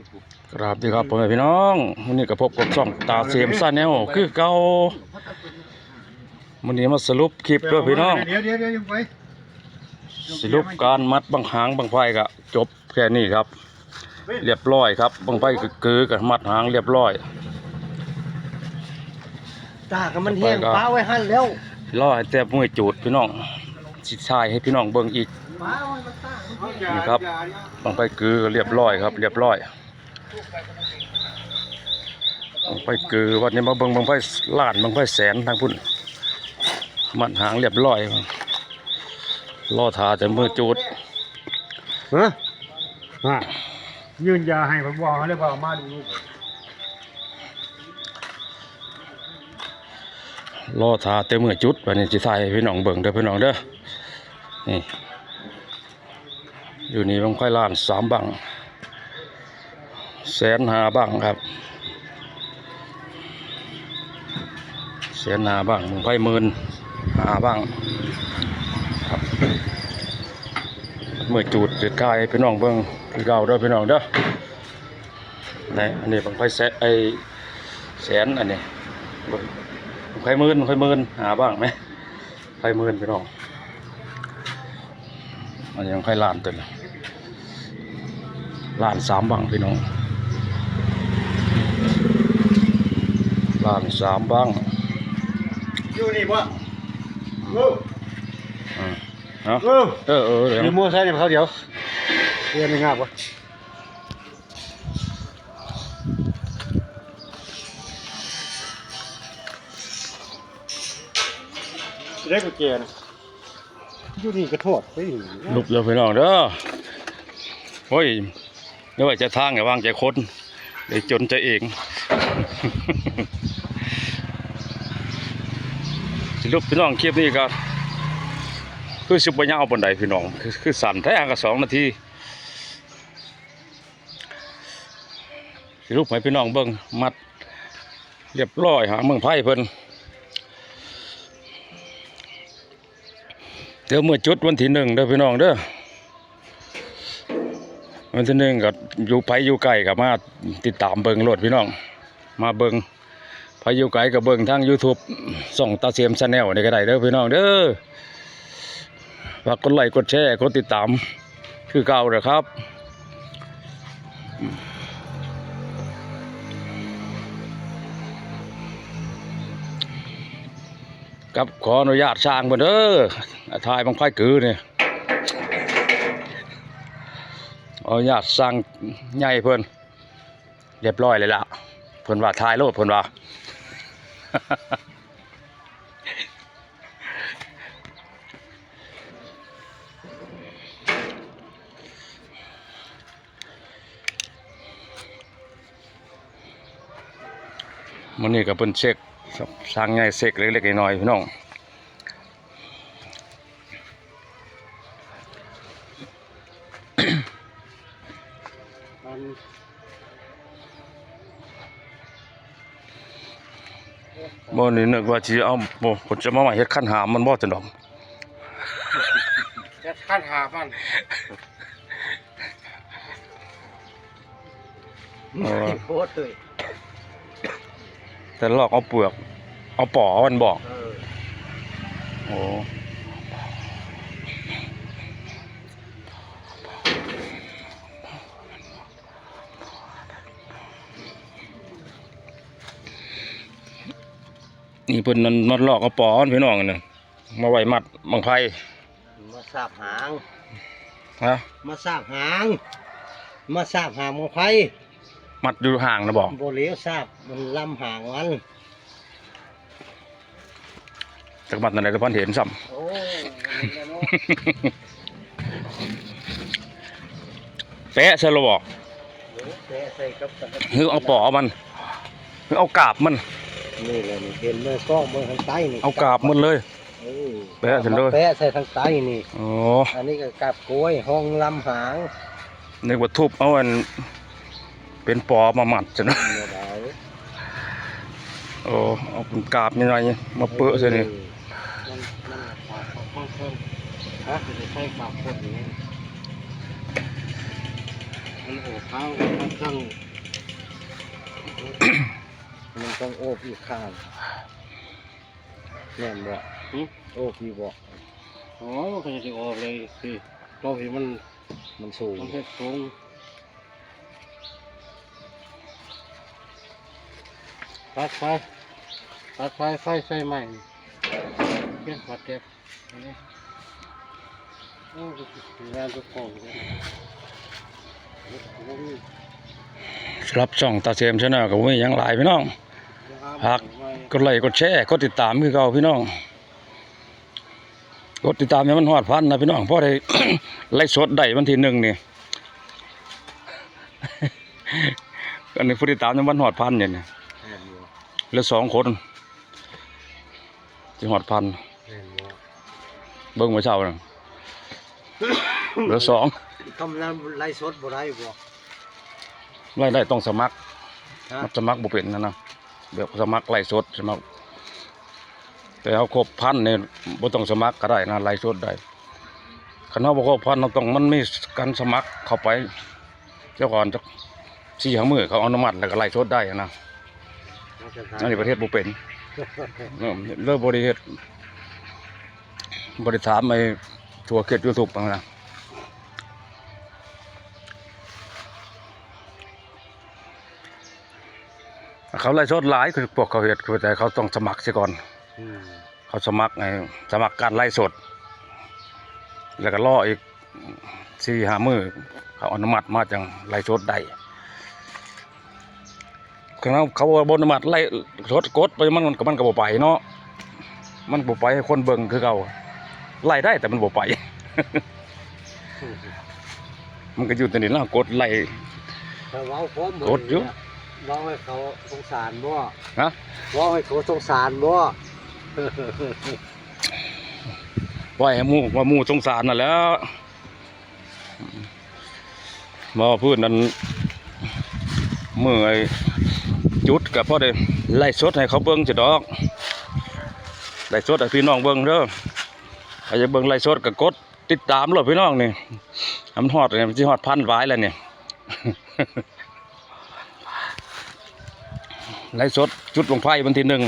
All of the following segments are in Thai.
ยูทูบครับดีครับพ่อแม่พี่น้องวันนี้ก็พบกับช่องตาเสียมซ่าแนวคือเก่าวันนี้มาสรุปคลิปด้วยพี่น้อง เดี๋ยวเดี๋ยวเดี๋ยวยังไปสรุปการมัดบังหางบังไฟก็จบแค่นี้ครับ เรียบร้อยครับบังไฟก็คือกับมัดหางเรียบร้อยตากับมันแห้งป้าไว้หั่นแล้วรอให้แต่มือจูดพี่น้องสิชายให้พี่น้องเบิ่งอีกป้าไว้มันตามันแห้งนี่ครับบังไฟคือเรียบร้อยครับ เรียบร้อย บังไฟคือวันนี้มาเบิ่งบังไฟล้านบังไฟแสนทางพุ่นมัดหางเรียบร้อยรอทาแต่มือจูดฮะฮะยืนยาให้ผมบอกเขาเลยว่ามาดูลูกรอทาแต่มือจุดวันนี้สิทายให้พี่น้องเบิ่งเด้อพี่น้องเด้อนี่อยู่นี่บังไฟล้านสามบัง แสนหาบังครับเสียหาบ้างไพ่หมื่นหาบ้างครับเมื่อจูดจุดกายพี่น้องเบิ่งคือเก่าเด้อพี่น้องเด้อนี่อันนี้บังไพ่แสนไอแสนอันนี้เบิ่งบังไพ่หมื่นไพ่หมื่นหาบ้างไหมไพ่หมื่นพี่น้องอันนี้บังไพ่ล้านตัวละล้านสามบ้างพี่น้อง ล้านสามบ้างอยู่นี่บ่เอออ่าเอาเออเออเออเดี๋ยวเดี๋ยวมัวใส่เนี่ยเขาเดี๋ยวเรียนไม่งาบวะได้กุญแจนะอยู่นี่กระโทษไปอยู่ลุกเดี๋ยวพี่น้องเด้อโอ้ยเดี๋ยวว่าจะทางอย่าวางใจคนเดี๋ยวจนใจเอง ลูกพี่น้องคลิปนี้ก็คือสิบปัญญาวบนใดพี่น้อง คือคือสั่นแท้ก็สองนาทีสิลุกให้พี่น้องเบิ่งมัด เรียบร้อยหาเมืองไผ่เพิ่นเดี๋ยวเมื่อจุดวันที่หนึ่งเด้อพี่น้องเด้อวันที่หนึ่งก็อยู่ไปอยู่ไกลกับมาติดตามเบิ้งโลดพี่น้อง มาเบิ้ง ไปอยู่ไกลกับเบิงทาง YouTube ส่องตาเสียมชาแนลนี่ก็ไดเด้อพี่น้องเด้อฝากกดไลค์กดแชร์กดติดตาม คือเก่าเด้อครับ กับขออนุญาตสร้างเพิ่นเด้อถ่ายบังไฟกือเนี่ขอนุญาตสร้างใหญ่เพิ่อนเรียบร้อยเลยล่ะเพิ่อนว่าถ่ายโลดเพิ่อนว่า มันนี่ก็เป็นเช็คสร้างง่ายเช็คเล็กๆน้อยๆพี่น้อง บ่นี่นึกว่าสิเอาบ่ผมจะมาใหม่เฮ็ดขั้นหามมันบ่จังดอกจะขั้นหาพันเออโคตรเลยแต่ลอกเอาเปลือก เอาปอมันบอกเออโอ้ นี่เพิ่นนั่นมัดลอกเอาปอมันพี่น้องนั่นมาไว้มัดบังไผมาสาบหาง ฮะ มาสาบหาง มาสาบหางมังไฟมัดอยู่ห่างนะบอกโบเหลียวสาบมันลำหางมันจากมัดนั่นแหละพันเห็นซ้โอ้มันเนาะำแปะใช่หรอบอกเดี๋ยวแตะใส่กับสังกะสีหรือเอาปอมันหรือเอากาบมัน นี่เลยนี่เห็นเมื่อกล้องเมื่อทางใต้นี่เอากาบมันเลย เออแปะเสร็จเลยแปะใส่ทางใต้นี่โอ้อันนี้ก็กาบกล้วยห้องลำหางนึกว่าทุบเอาอัน เป็นปอมาหมัดจ้ะเนอะเมื่อใดโอ้เอาเป็นกาบนิดหน่อยมาเปื้อใส่นี่มันมันกาบของเพิ่มฮะจะใช้กาบคนนี้มันโอบเท้ามันต้อง มันต้องโอบอีกข้างแน่นบ่หึโอบอีกบ่อ๋อมันก็จะสิออกเลยสิรอบนี้มันมันสูงมันเฮ็ดสูงตัดไฟตัดไฟไฟใส่ใหม่เพี้ยนปัดเก็บอันนี้โอ้ยงานทุกของเลยโอ้ย สำหรับช่องตาเสียมชาแนลก็บ่มีหยังหลายพี่น้องครับกดไลค์กดแชร์กดติดตามคือเก่าพี่น้องกดติดตามให้มันฮอดพันนะพี่น้องเพราะได้ไล่สดได้วันที่หนึ่งนี่อันนี้ผู้ติดตามในวันฮอดพันเนี่ยนะแน่นบ่เหลือสองคนที่ฮอดพันแน่นบ่เบิ่งมาเช้าน่ะเหลือสองทำแล้วไล่สดบ่ได้บ่ ไล่ได้ต้องสมัครฮะมันสมัครบ่เป็นนะนะแบบสมัครไล่สดสมัคร แต่เอาครบพันเนี่ยบ่ต้องสมัครก็ได้นะไล่สดได้คันเฮาบ่ครบพันเราต้องมันมีการสมัครเข้าไป เจ้าก่อนจักสี่ห้ามื้อเขาอนุมัติแล้วก็ไล่สดได้นะอันนี้ประเทศบ่เป็นเออเลิกบ่ได้เฮ็ดบ่ได้ถามไอ้ทั่วเขต YouTube บังนะ เขาไล่สดหลายคือพวกเขาเฮ็ดคือแต่เขาต้องสมัครเสียก่อนอืมเขาสมัครไงสมัครการไล่สด แล้วก็รออีกสี่ห้ามือเขาอนุมัติมาจังไล่สดได้ครั้งเขาบอนุมัติไล่สดกดไปมันก็มันก็บ่ไปเนาะมันบ่ไปให้คนเบิ่งคือเขาไล่ได้แต่มันบ่ไปมันก็อยู่แต่นี่ล่ะกดไล่ถ้าเว้าพร้อมกดอยู่เว้าให้เขาสงสารบ่ฮะเว้าให้เขาสงสารบ่ปล่อยให้หมู่ว่าหมู่สงสารน่ะแหล้วมาพูดนั้นเมื่อยจุดกับพ่อได้ไล่สดให้เขาเบิ่งจะดอกไล่สดให้พี่น้องเบิ่งเด้อใครจะเบิ่งไล่สดก็กดติดตามเลยพี่น้องนี่ทำฮอดเนี่ยมันสิฮอดพันหวายแล้วเนี่ย ไล่สดจุดลงไฟวันที่หนึ่ง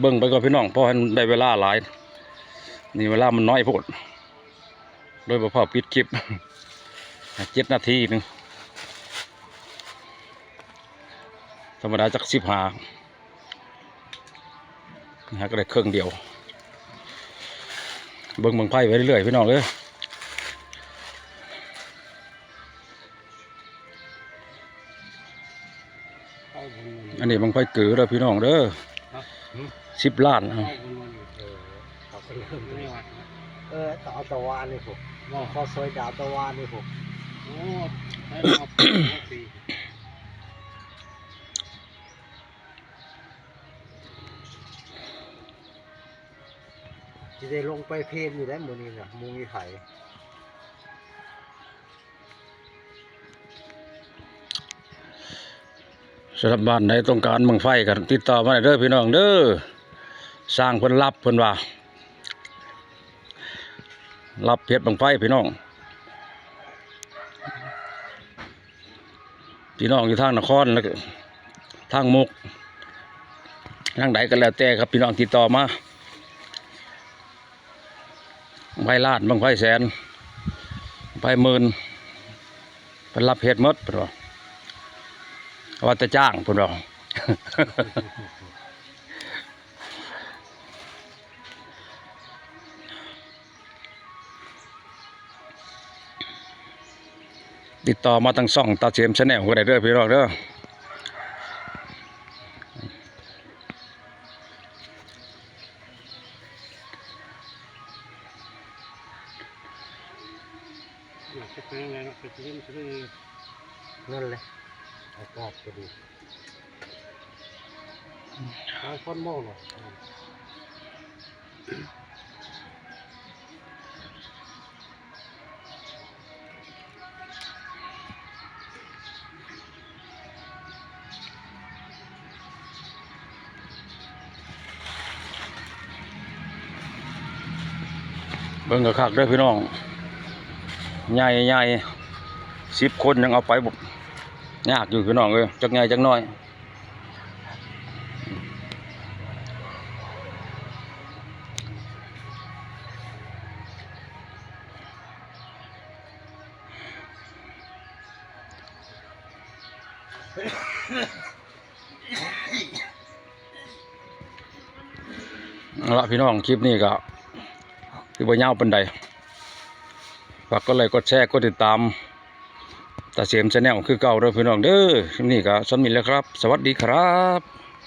เบิ่งไปก่อนพี่น้องเพราะให้ได้เวลาหลาย นี่เวลามันน้อยพดโดยบ่พอปิดคลิปเจ็ดนาทีหนึ่งธรรมดาจักสิบหานะฮะก็ได้เครื่องเดียว เบิ่งเบิ่งไพ่ไปเรื่อยๆพี่น้องเลย อันนี้บังไพ่กือเด้อพี่น้องเด้อสิบล้านเอาเอาบุญมันเออเอาไปเริ่มไม่วัดนะเออต่อตะวานนี่ผมขอซอยดาวตะวานนี่ผมโอ้ให้เอาปีเอาปีสิได้ลงไปเพลนอยู่ได้หมื้อนี้น่ะหมูมีไผ สำหรับบ้านใดต้องการบังไฟกันติดต่อมาได้เด้อพี่น้องเด้อสร้างเพิ่นรับเพิ่นว่ารับเพชรบังไฟพี่น้อง พี่น้องอยู่ทางนครแล้วทางมุกทางใดก็แล้วแต่ครับพี่น้องติดต่อมาบังไฟลาดบังไฟแสนบังไฟหมื่นเป็นรับเพชรมดเพิ่นว่า ว่าจะจ้างพุ่นเราติดต่อมาตั้งซ่องตาเสียมชแนลก็ได้เด้อพี่น้องเด้อจะเนยังไงเนาะเป็นยั อากรอบก็ดีเอาคนมองเนาะเบิ่งกระคักเด้อพี่น้อง ใหญ่ใหญ่สิบคนยังเอาไปบ่ ยากอยู่พี่น้องเอ้ยจักใหญ่จักน้อยเอละพี่น้องคลิปนี้ก็คือบ่ยาวปานใดฝากกดไลค์กดแชร์กดติดตาม ตาเสียมชาแนลคือเก่าเด้อพี่น้องเด้อคลิปนี้ก็สนมินแล้วครับ สวัสดีครับ